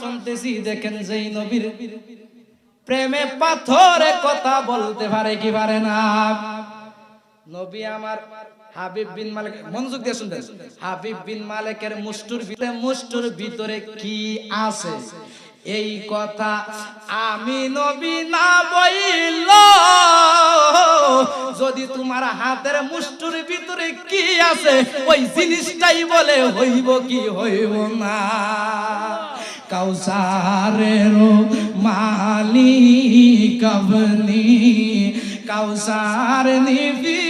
শুনতেছি, দেখেন যেই নবীর প্রেমে পাথরে কথা বলতে পারে কি পারে না। নবী আমার হাবিব বিন মালিক, মনোযোগ দিয়ে শুনতেন হাবিব বিন মালিকের মুষ্টুর ভিতরে মুষ্টুর ভিতরে কি আছে? এই কথা আমি নবী না বইল। যদি তোমার হাতের মুষ্টুর ভিতরে কি আছে, ওই জিনিসটাই বলে হইব কি হইব না। কাউসারের মালিক আপনি। কাউসার নিবি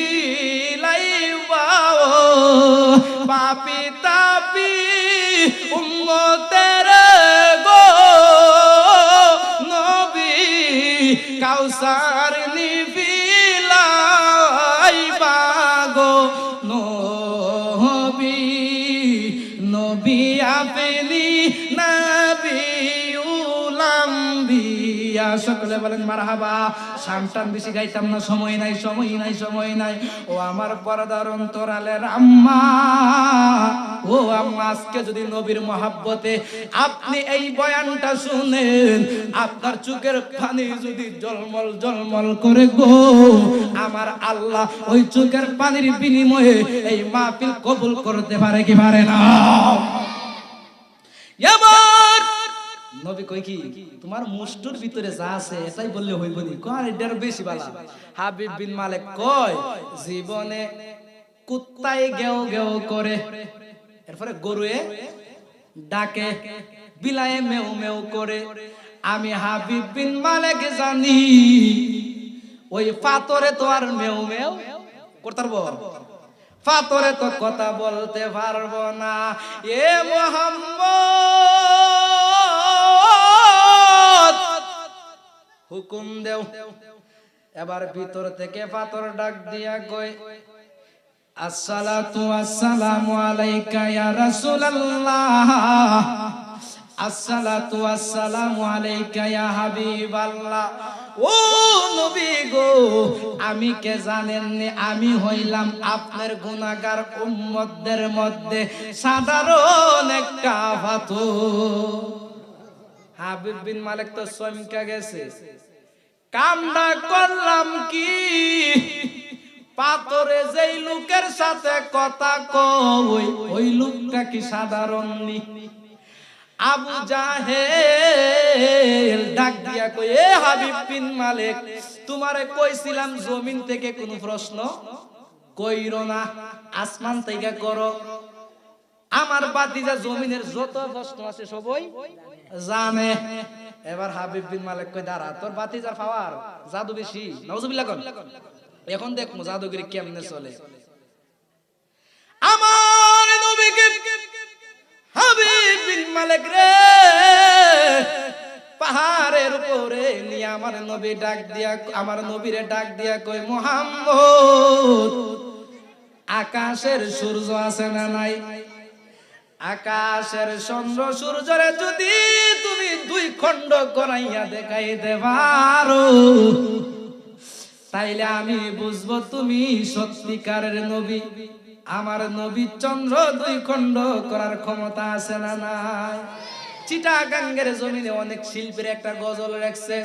লাইবাও পাপি তাপি উম্মতের গো। নবী কাউসার নিবি উলাম্বিয়া সকলে বলেন, মারহাবা বেশি গাইতাম না, সময় নাই সময় নাই সময় নাই। ও আমার পরদার ও আম্মা, আজকে যদি নবীর মহাব্বতে আপনি এই বয়ানটা শুনেন, আপনার চোখের পানি যদি জলমল জলমল করে গো, আমার আল্লাহ ওই চোখের পানির বিনিময়ে এই মাহফিল কবুল করতে পারে কি পারে না? এবার নবী কই কি, তোমার মুষ্টুর ভিতরে যা আছে, এটাই বললে হইব নি? কয় এটার বেশি বালা। হাবিব বিন মালিক কয়, জীবনে কুত্তায় গেও গেও করে। এরপরে গরুয়ে ডাকে, বিলায়ে মেও মেউ করে। আমি হাবিব বিন মালিক জানি, ওই পাতরে তো আর মেও মেও করতে পারব? ফাতরে তো কথা বলতে পারব না। এ মোহাম্মদ হুকুম দেও। এবার ভিতর থেকে পাথর ডাক দিয়া কই আসসালাতু আসসালামু আলাইকা ইয়া রাসূলুল্লাহ। আসসালাতু আসসালামু আলাইকা ইয়া হাবিবাল্লাহ। ও নবী গো, আমি কে জানেন আমি হইলাম আপনার গুনাহগার উম্মতদের মধ্যে সাধারণ একটা পাথর। হাবিব বিন মালিক তো চমকা গেছে। কামটা করলাম কি? পাথরে যেই লোকের সাথে কথা কই, ওই লোকটা কি সাধারণ আবু জাহেল ডাক দিয়া কই, এ হাবিব বিন মালিক, তোমারে কইছিলাম জমিন থেকে কোনো প্রশ্ন কইরো না, আসমান থেকে করো। আমার বাতিজা জমিনের যত প্রশ্ন আছে সবই জানে। এবার হাবিব বিন মালিক কই দাঁড়া, তোর বাতিজার পাওয়ার জাদু বেশি। নাউজুবিল্লাহ কোন। এখন দেখমু জাদুগিরি কেমনে চলে। আমার নবীকে হাবিব বিন মালিক রে পাহাড়ের উপরে নিয়ে আমার নবী ডাক দিয়া, আমার নবীরে ডাক দিয়া কই মোহাম্মদ, আকাশের সূর্য আছে না নাই? আকাশের চন্দ্র সূর্যরে যদি খণ্ড করাইয়া দেখাইতে পারো। তাইলে আমি বুঝব তুমি সত্যিকারের নবী। আমার নবী চন্দ্র দুই খন্ড করার ক্ষমতা আছে না নাই? চিটাগাঙ্গের জমিনে অনেক শিল্পীর একটা গজল রাখছে।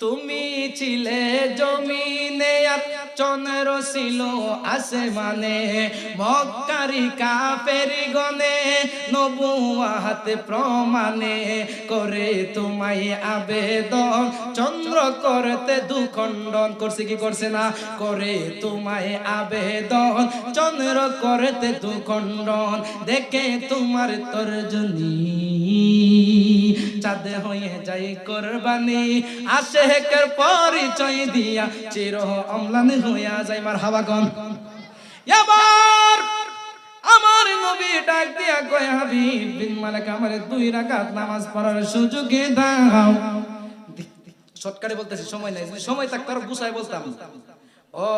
তুমি ছিলে জমিনে চন্দ্র ছিল আসমানে মক্কারি কাফেরি গনে নবুয়াতে প্রমাণে করে তোমায় আবেদন। চন্দ্র করতে দুখণ্ডন করছে, কি করছে না? করে তোমায় আবেদন। চন্দ্র করতে দুখণ্ডন দেখে তোমার তর্জনী চাঁদ হয়ে যাই কোরবানি। আশেকের পরিচয় দিয়া চির অম্লান হইয়া যাই মার হাওয়াগন আমার নবী ডাক দিয়া কয় বিন মালিক দুই রাকাত নামাজ পড়ার সুযোগে দাও। শর্টকাটে বলতেছি, সময় নাই, সময় থাকতো আরও গুছাই বলতাম। ও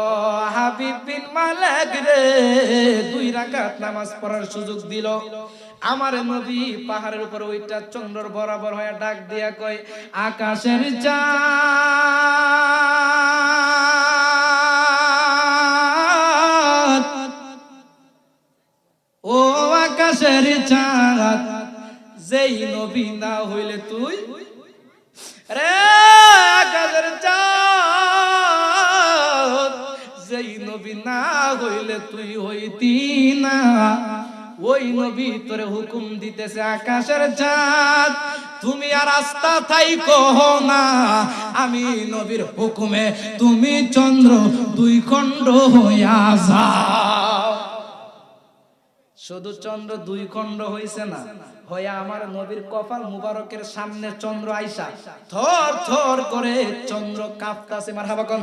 হাবিব বিন মালিক রে, দুই রাকাত নামাজ পড়ার সুযোগ দিল। আমার নবী পাহাড়ের উপর ওইটা চন্দ্রর বরাবর হয়ে ডাক দিয়া কয়, আকাশের চাঁদ, ও আকাশের চাঁদ, যেই নবী না হইলে তুই রে, আকাশের চাঁদ যেই নবী না হইলে তুই হইতি না। ওই নবী হুকুম দিতেছে আকাশের চাঁদ। তুমি আর কহ না, আমি নবীর হুকুমে তুমি চন্দ্র দুই খণ্ড হইয়া যাও। শুধু চন্দ্র দুই খণ্ড হইছে না, হইয়া আমার নবীর কপাল মুবারকের সামনে চন্দ্র আইসা। থর থর করে চন্দ্র কাঁপতাছে মার হাবা কন।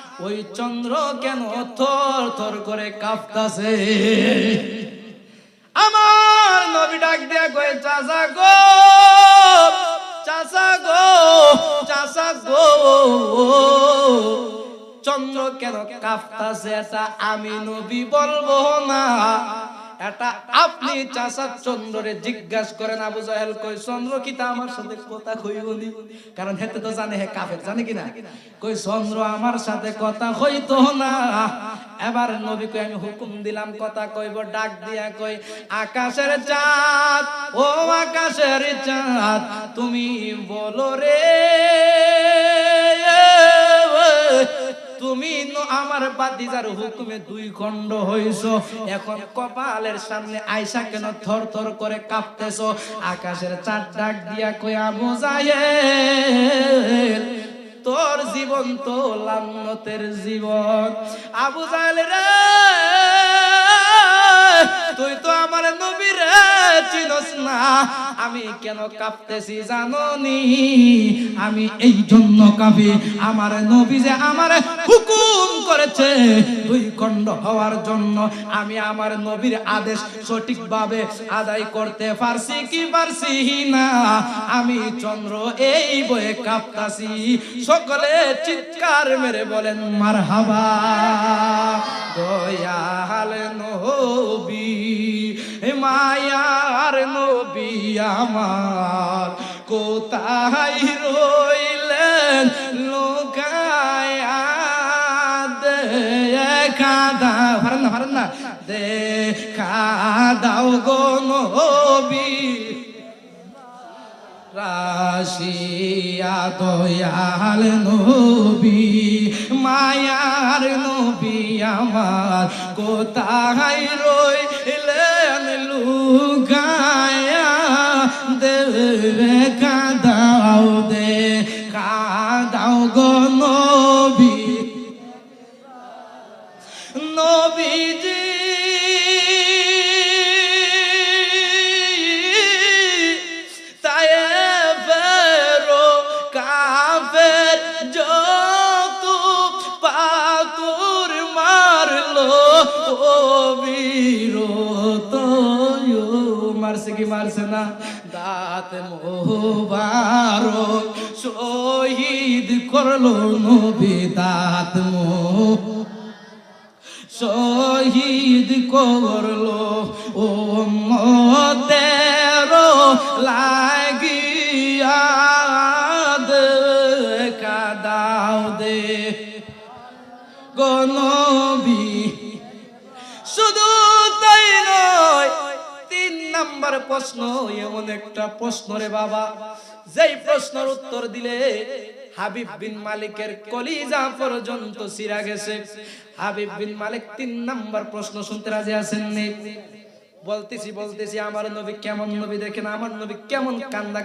ওই চন্দ্র কেন থর থর করে কাঁপতাছে? আমার নবী ডাক দিয়া কয়ে, চাচা গো চাচা গো চাচা গো। চন্দ্র কেন কাঁপতাছে এটা আমি নবী বলব না। এটা আপনি চাচা চন্দ্রে জিজ্ঞাসা করেন, আবু জাহেল কই? চন্দ্র কি তা আমার সাথে কথা কইবনি কারণ হেতে তো জানে, হে কাফের, জানে কি কই, চন্দ্র আমার সাথে কথা হইতো না। এবার নবী কই, আমি হুকুম দিলাম, কথা কইব, ডাক দিয়া কই, আকাশের চাঁদ, ও আকাশের চাঁদ, তুমি বলো রে। আমার বাতিজার হুকুমে দুই খণ্ড হইছ। এখন কপালের সামনে আয়সা কেন থর থর করে কাঁপতেছ? আকাশের চার ডাক দিয়া আবু জাহেল তোর জীবন তো লান্নতের জীবন। আবু জাহেল রে! তুই তো আমার নবী রে চিনস না। আমি কেন কাঁপতেছি জাননি? আমি এই জন্য কাঁপি। আমার নবী যে আমার হুকুম করেছে দুই খণ্ড হওয়ার জন্য, আমি আমার নবীর আদেশ সঠিকভাবে আদায় করতে পারছি কি পারছি না। আমি চন্দ্র এই বয়ে কাঁপতাছি। সকলে চিৎকার মেরে বলেন মার হাবা দয়াল নবী। মায়ার নবী আমার। কোথায় রইলেন দেখা গো নবী। রাশিয়া দয়াল নবী, মায়ার নবী আমার। কোথায় রইলেন লুকায়া দেবে কাদাও দে কাদাও গো নবী। নবীজি ও বীরত মারছে কি মারছে না? দাঁত মোবার শহীদ করল নবী দাঁত মো শহীদ করল নাম্বার প্রশ্ন এমন একটা প্রশ্ন রে বাবা। যেই প্রশ্নের উত্তর দিলে হাবিব বিন মালিকের কলিজা পর্যন্ত সিরা গেছে। হাবিব বিন মালিক তিন নাম্বার প্রশ্ন শুনতে রাজি আছেন বলতেছি বলতেছি, আমার নবী কেমন নবী দেখেন? আমার নবী কেমন কান্দা